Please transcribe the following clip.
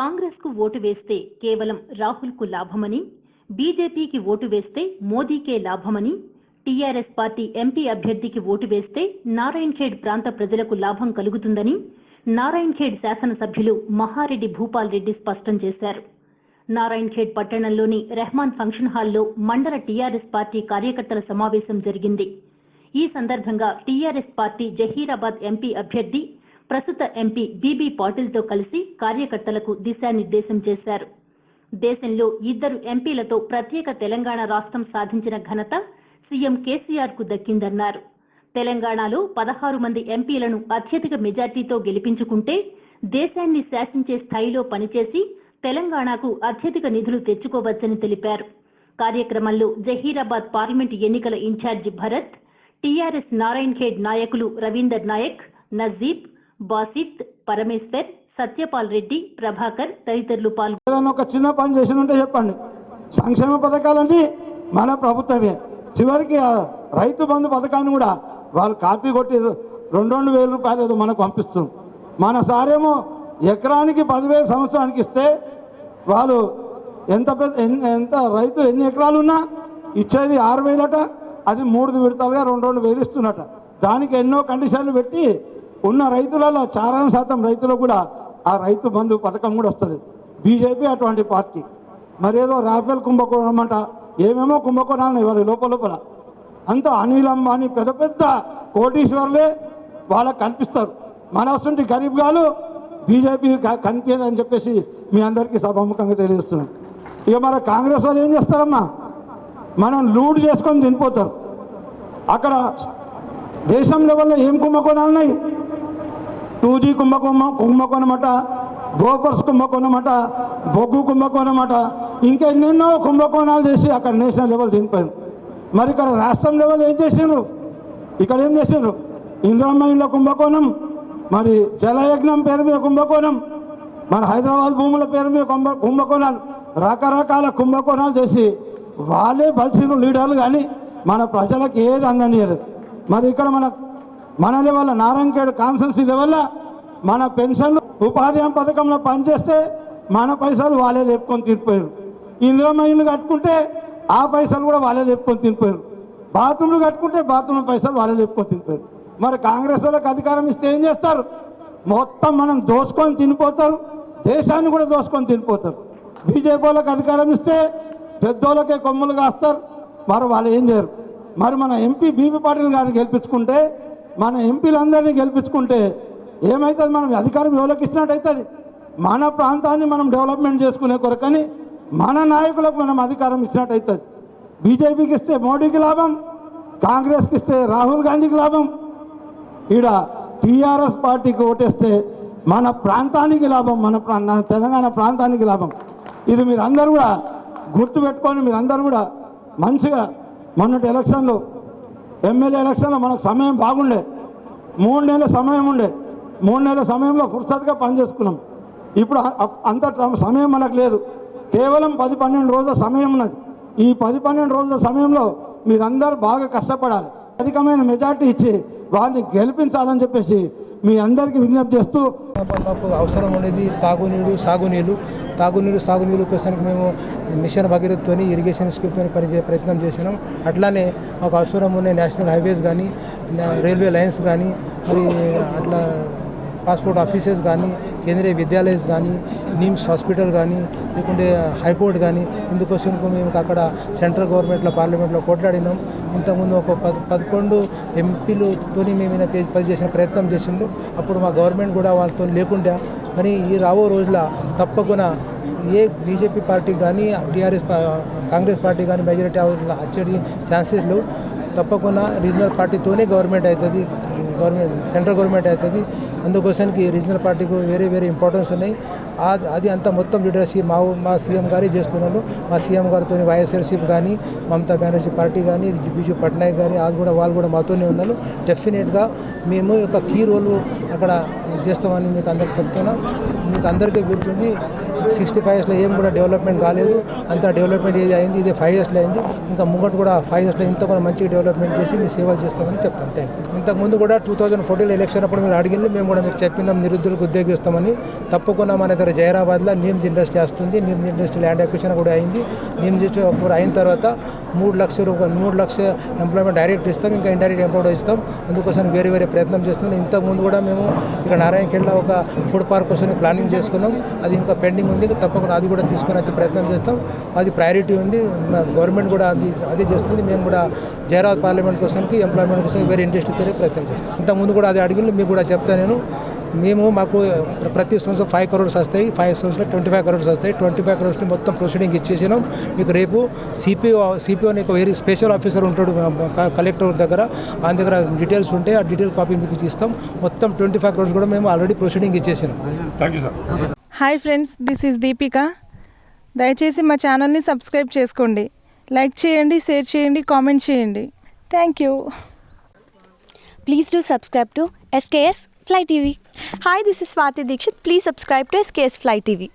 కాంగ్రెస్కు ఓటు వేస్తే కేవలం రాహుల్కు లాభమని బీజేపీకి ఓటు వేస్తే మోదీకే లాభమని టీఆర్ఎస్ పార్టీ ఎంపీ అభ్యర్థికి ఓటు వేస్తే నారాయణ్ ఖేడ్ ప్రాంత ప్రజలకు లాభం కలుగుతుందని నారాయణ్ ఖేడ్ శాసనసభ్యులు మహారెడ్డి భూపాల్ రెడ్డి స్పష్టం చేశారు. నారాయణ్ ఖేడ్ పట్టణంలోని రెహమాన్ ఫంక్షన్ హాల్లో మండల టీఆర్ఎస్ పార్టీ కార్యకర్తల సమావేశం జరిగింది. ఈ సందర్భంగా టీఆర్ఎస్ పార్టీ జహీరాబాద్ ఎంపీ అభ్యర్థి ప్రస్తుత ఎంపీ బీబీ పాటిల్తో కలిసి కార్యకర్తలకు దిశానిర్దేశం చేశారు. దేశంలో ఇద్దరు ఎంపీలతో ప్రత్యేక తెలంగాణ రాష్ట్రం సాధించిన ఘనత సీఎం కేసీఆర్కు దక్కిందన్నారు. తెలంగాణలో పదహారు మంది ఎంపీలను అత్యధిక మెజార్టీతో గెలిపించుకుంటే దేశాన్ని శాసించే స్థాయిలో పనిచేసి తెలంగాణకు అత్యధిక నిధులు తెచ్చుకోవచ్చని తెలిపారు. కార్యక్రమంలో జహీరాబాద్ పార్లమెంట్ ఎన్నికల ఇన్ఛార్జి భరత్ టీఆర్ఎస్ నారాయణ్ ఖేడ్ నాయకులు రవీందర్ నాయక్ నజీబ్ బాసిత్ పరమేశ్వర్ సత్యపాల్ రెడ్డి ప్రభాకర్ తదితరులు పాల్గొన్నారు ఒక చిన్న పని చేసి ఉంటే చెప్పండి. సంక్షేమ పథకాలన్నీ మన ప్రభుత్వమే. చివరికి రైతు బంధు పథకాన్ని కూడా వాళ్ళు కాపీ కొట్టి రెండు రెండు వేల రూపాయలు ఏదో మనకు పంపిస్తుంది మన సారేమో ఎకరానికి పదివేల సంవత్సరానికి ఇస్తే వాళ్ళు ఎంత పెద్ద ఎంత రైతు ఎన్ని ఎకరాలు ఉన్నా ఇచ్చేది ఆరు వేలట అది మూడు విడతలుగా రెండు రెండు వేలు ఇస్తున్నట. దానికి ఎన్నో కండిషన్లు పెట్టి ఉన్న రైతులలో చాలా శాతం రైతులు కూడా ఆ రైతు బంధు పథకం కూడా వస్తుంది. బీజేపీ అటువంటి పార్టీ. మరేదో రాఫెల్ కుంభకోణం అంట ఏమేమో కుంభకోణాలు ఇవ్వాలి లోపల లోపల. అంత అనిల్ అంబానీ పెద్ద పెద్ద కోటీశ్వర్లే వాళ్ళకి కనిపిస్తారు. మనసుంటి గరీబ్ గాలు బీజేపీ కనిపించని చెప్పేసి మీ అందరికీ సభాముఖంగా తెలియజేస్తున్నాం ఇక మన కాంగ్రెస్ వాళ్ళు ఏం చేస్తారమ్మా? మనం లూడ్ చేసుకొని తినిపోతారు. అక్కడ దేశం లెవెల్లో ఏం కుంభకోణాలు ఉన్నాయి? టూ జీ కుంభకోణం కుంభకోణమట బ్రోకర్స్ కుంభకోణమట బొగ్గు కుంభకోణమట ఇంకా ఎన్నెన్నో కుంభకోణాలు చేసి అక్కడ నేషనల్ లెవెల్ దింపారు. మరి ఇక్కడ రాష్ట్రం లెవెల్ ఏం చేసిండ్రు? ఇక్కడ ఏం చేసిండ్రు? ఇంద్రమ్మ కుంభకోణం మరి జలయజ్ఞం పేరు మీద కుంభకోణం మన హైదరాబాద్ భూముల పేరు మీద కుంభ కుంభకోణాలు రకరకాల కుంభకోణాలు చేసి వాళ్ళే బలిసిన లీడర్లు కానీ మన ప్రజలకు ఏది అందనియలేదు మరి ఇక్కడ మన మన లెవెల్ నారాయణఖేడ్ కాన్సెన్సీ లెవెల్ మన పెన్షన్లు ఉపాధి హామీ పథకంలో పనిచేస్తే మన పైసలు వాళ్ళే లేపుకొని తినిపోయారు ఇందులో ఇల్లు కట్టుకుంటే ఆ పైసలు కూడా వాళ్ళే లేపుకొని తినిపోయారు బాత్రూమ్లు కట్టుకుంటే బాత్రూమ్ పైసలు వాళ్ళే లేపుకొని తినిపోయారు మరి కాంగ్రెస్ వాళ్ళకి అధికారం ఇస్తే ఏం చేస్తారు? మొత్తం మనం దోసుకొని తినిపోతారు. దేశాన్ని కూడా దోసుకొని తినిపోతారు. బీజేపీ వాళ్ళకి అధికారం ఇస్తే పెద్దోళ్ళకే కొమ్ములు కాస్తారు. మరి వాళ్ళు ఏం చేయరు? మరి మన ఎంపీ బీబీ పాటిల్ గారిని గెలిపించుకుంటే మన ఎంపీలందరినీ గెలిపించుకుంటే ఏమవుతుంది మనం అధికారం ఎవరికి ఇచ్చినట్టు అవుతుంది మన ప్రాంతాన్ని మనం డెవలప్మెంట్ చేసుకునే కొరకని మన నాయకులకు మనం అధికారం ఇచ్చినట్టు అవుతుంది బీజేపీకి ఇస్తే మోడీకి లాభం కాంగ్రెస్కి ఇస్తే రాహుల్ గాంధీకి లాభం. ఈడ టీఆర్ఎస్ పార్టీకి ఓటేస్తే మన ప్రాంతానికి లాభం మన ప్రా- తెలంగాణ ప్రాంతానికి లాభం. ఇది మీరు అందరూ కూడా గుర్తుపెట్టుకొని మీరు అందరూ కూడా మంచిగా మొన్నటి ఎలక్షన్లో ఎమ్మెల్యే ఎలక్షన్లో మనకు సమయం బాగుండే. మూడు నెలల సమయం ఉండే. మూడు నెలల సమయంలో ఫుర్సత్గా పనిచేసుకున్నాం ఇప్పుడు అంత సమయం మనకు లేదు. కేవలం పది పన్నెండు రోజుల సమయం ఉన్నది. ఈ పది పన్నెండు రోజుల సమయంలో మీరందరూ బాగా కష్టపడాలి. అధికమైన మెజార్టీ ఇచ్చి వారిని గెలిపించాలని చెప్పేసి మీ అందరికీ విజ్ఞప్తి చేస్తూ మాకు అవసరం ఉండేది తాగునీరు సాగునీరు. తాగునీరు సాగునీరు కోసానికి మేము మిషన్ భగీరథతో ఇరిగేషన్ స్కీమ్తో పనిచే ప్రయత్నం చేసినాం. అట్లానే మాకు అవసరం ఉన్న నేషనల్ హైవేస్ కానీ రైల్వే లైన్స్ కానీ మరి అట్లా పాస్పోర్ట్ ఆఫీసెస్ కానీ కేంద్రీయ విద్యాలయస్ కానీ నిమ్స్ హాస్పిటల్ కానీ లేకుంటే హైకోర్టు కానీ ఇందుకోసం మేము అక్కడ సెంట్రల్ గవర్నమెంట్లో పార్లమెంట్లో కొట్లాడినాం. ఇంతకుముందు ఒక పద్ పదకొండు ఎంపీలతో మేము ఈయన పే- పనిచేసిన ప్రయత్నం చేసిండు. అప్పుడు మా గవర్నమెంట్ కూడా వాళ్ళతో లేకుండా. కానీ ఈ రాబో రోజుల తప్పకుండా ఏ బీజేపీ పార్టీ కానీ టీఆర్ఎస్ పా- కాంగ్రెస్ పార్టీ కానీ మెజారిటీ వచ్చేటి ఛాన్సెస్ లేవు. తప్పకుండా రీజనల్ పార్టీతోనే గవర్నమెంట్ అవుతుంది. గవర్నమెంట్ సెంట్రల్ గవర్నమెంట్ అవుతుంది. అందుకోసానికి రీజనల్ పార్టీకి వేరే వేరే ఇంపార్టెన్స్ ఉన్నాయి. అది అది అంతా మొత్తం లీడర్షిప్ మా మా సీఎం గారే చేస్తున్నారు. మా సీఎం గారితో వైఎస్ఆర్సీపీ కానీ మమతా బెనర్జీ పార్టీ కానీ బిజు పట్నాయక్ కానీ వాళ్ళు కూడా వాళ్ళు కూడా మాతోనే ఉన్నారు. డెఫినెట్గా మేము ఒక కీ రోల్ అక్కడ చేస్తామని మీకు అందరికి చెప్తున్నాం. మీకు అందరికీ గుర్తుంది. సిక్స్టీ ఫైవ్ ఇయర్స్లో ఏం కూడా డెవలప్మెంట్ కాలేదు. అంత డెవలప్మెంట్ ఏది అయింది ఇది ఫైవ్ ఇయర్స్లో అయింది. ఇంకా ముంగట కూడా ఫైవ్ ఇయర్స్లో ఇంత కూడా మంచిగా డెవలప్మెంట్ చేసి మీ సేవలు చేస్తామని చెప్తాను. థ్యాంక్ యూ ఇంతకుముందు కూడా టూ థౌజండ్ ఫోర్టీన్ ఎలక్షన్ అప్పుడు మీరు అడిగింది మేము కూడా మీకు చెప్పినాం నిరుద్యోగులకు ఉద్యోగిస్తామని తప్పకుండా మన దగ్గర జైరాబాద్లో నీమ్స్ ఇండస్ట్రీ వస్తుంది. నీమ్స్ ఇండస్ట్రీ ల్యాండ్ అక్విజిషన్ కూడా అయింది. నీమ్స్ ఇండస్ట్రీ కూడా అయిన తర్వాత మూడు లక్షల రూపాయలు మూడు లక్షల ఎంప్లాయ్మెంట్ డైరెక్ట్ ఇస్తాం ఇంకా ఇండైరెక్ట్ ఎంప్లాయ్మెంట్ ఇస్తాం. అందుకోసం వేరే వేరే ప్రయత్నం చేస్తున్నాం. ఇంతకుముందు కూడా మేము ఇక్కడ నారాయణఖేడ్లో ఒక ఫుడ్ పార్క్ కోసం ప్లానింగ్ చేసుకున్నాం. అది ఇంకా పెండింగ్ ఉంది తప్పకుండా అది కూడా తీసుకొని వచ్చే ప్రయత్నం చేస్తాం. అది ప్రయారిటీ ఉంది. గవర్నమెంట్ కూడా అది అదే చేస్తుంది. మేము కూడా జైరాబాద్ పార్లమెంట్ కోసానికి ఎంప్లాయ్మెంట్ కోసం వేరే ఇండస్ట్రీ ప్రయత్నం చేస్తాం. ఇంతకుముందు కూడా అది అడిగిన మీకు కూడా చెప్తాను నేను. మేము మాకు ప్రతి సంవత్సరం ఫైవ్ కరోడ్స్ వస్తాయి. ఫైవ్ సంవత్సరం ట్వంటీ ఫైవ్ కరోడ్స్ వస్తాయి. ట్వంటీ ఫైవ్ కరోడ్స్ని మొత్తం ప్రొసీడింగ్ ఇచ్చేసినాం. మీకు రేపు సిపిఓ సిపిఓ అని ఒక వెరీ స్పెషల్ ఆఫీసర్ ఉంటాడు కలెక్టర్ దగ్గర. ఆయన దగ్గర డీటెయిల్స్ ఉంటే ఆ డీటెయిల్ కాపీ మీకు ఇస్తాం. మొత్తం ట్వంటీ ఫైవ్ కరోడ్స్ కూడా మేము already proceeding ఇచ్చేసినాం. Thank you sir hi friends this is Deepika. దయచేసి మా ఛానల్ని సబ్స్క్రైబ్ చేసుకోండి. లైక్ చేయండి షేర్ చేయండి కామెంట్ చేయండి. Thank you. Please do subscribe to SKS fly TV. Hi this is Swathi Dixit. Please subscribe to SKS fly TV.